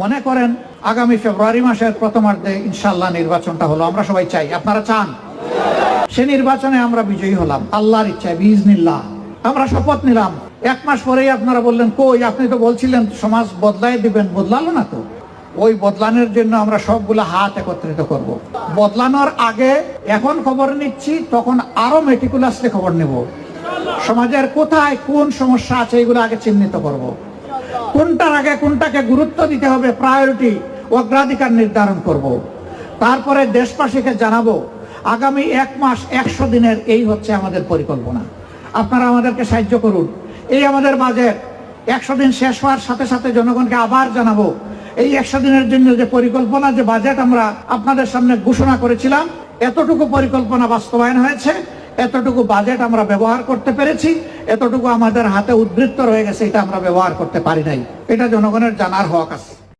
মনে করেন আগামী ফেব্রুয়ারি মাসের প্রথমার্ধে ইনশাল্লাহ নির্বাচনটা হলো, আমরা সবাই চাই। আপনারা চান? সে নির্বাচনে আমরা বিজয়ী হলাম। আল্লাহর ইচ্ছায় বিজনিল্লাহ আমরা শপথ নিলাম। এক মাস পরেই আপনারা বললেন, কই, আপনি তো বলছিলেন সমাজ বদলাই দিবেন, বদলালো না তো? ওই বদলানোর জন্য আমরা সবগুলো হাত একত্রিত করব। বদলানোর আগে এখন খবর নিচ্ছি, তখন আরও মেটিকুলাসলি খবর নেব। সমাজের কোথায় কোন সমস্যা আছে, এগুলো আগে চিহ্নিত করব। কোনটার আগে কোনটাকে গুরুত্ব দিতে হবে প্রায়োরিটি অগ্রাধিকার নির্ধারণ করব। তারপরে দেশবাসীকে জানাব, আগামী এক মাস একশো দিনের এই হচ্ছে আমাদের পরিকল্পনা। আপনারা আমাদেরকে সাহায্য করুন। এই আমাদের বাজেট, একশো দিন শেষ হওয়ার সাথে সাথে জনগণকে আবার জানাব, এই একশো দিনের জন্য যে পরিকল্পনা, যে বাজেট আমরা আপনাদের সামনে ঘোষণা করেছিলাম, এতটুকু পরিকল্পনা বাস্তবায়ন হয়েছে। এতটুকু বাজেট আমরা ব্যবহার করতে পেরেছি, এতটুকু আমাদের হাতে উদ্বৃত্ত রয়ে গেছে, এটা আমরা ব্যবহার করতে পারি নাই। এটা জনগণের জানার হক আছে।